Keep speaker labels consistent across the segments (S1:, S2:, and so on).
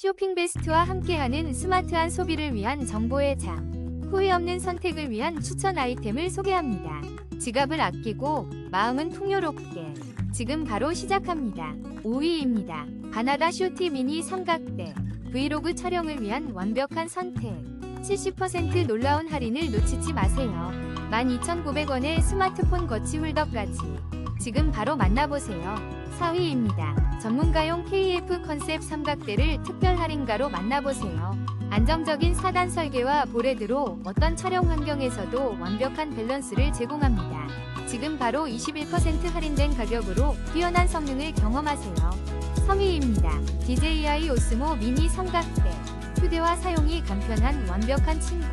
S1: 쇼핑 베스트와 함께하는 스마트한 소비를 위한 정보의 장. 후회 없는 선택을 위한 추천 아이템을 소개합니다. 지갑을 아끼고 마음은 풍요롭게. 지금 바로 시작합니다. 5위입니다. 바나다 쇼티 미니 삼각대. 브이로그 촬영을 위한 완벽한 선택. 70% 놀라운 할인을 놓치지 마세요. 12,900원의 스마트폰 거치 홀더까지. 지금 바로 만나보세요. 4위입니다. 전문가용 KF 컨셉 삼각대를 특별 할인가로 만나보세요. 안정적인 사단 설계와 보레드로 어떤 촬영 환경에서도 완벽한 밸런스를 제공합니다. 지금 바로 21% 할인된 가격으로 뛰어난 성능을 경험하세요. 3위입니다. DJI 오스모 미니 삼각대. 휴대와 사용이 간편한 완벽한 친구.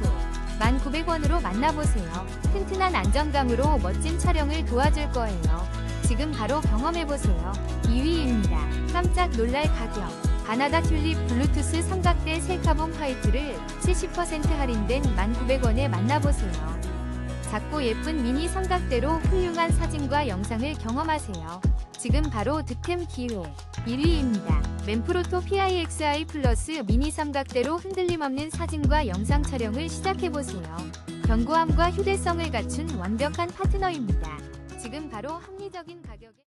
S1: 1,900원으로 만나보세요. 튼튼한 안정감으로 멋진 촬영을 도와줄 거예요. 지금 바로 경험해보세요. 2위입니다. 깜짝 놀랄 가격. 바나다 튤립 블루투스 삼각대 셀카봉 화이트를 70% 할인된 1,900원에 만나보세요. 작고 예쁜 미니 삼각대로 훌륭한 사진과 영상을 경험하세요. 지금 바로 득템 기회. 1위입니다. 맨프로토 PIXI 플러스 미니 삼각대로 흔들림 없는 사진과 영상 촬영을 시작해보세요. 견고함과 휴대성을 갖춘 완벽한 파트너입니다. 지금 바로 합리적인 가격에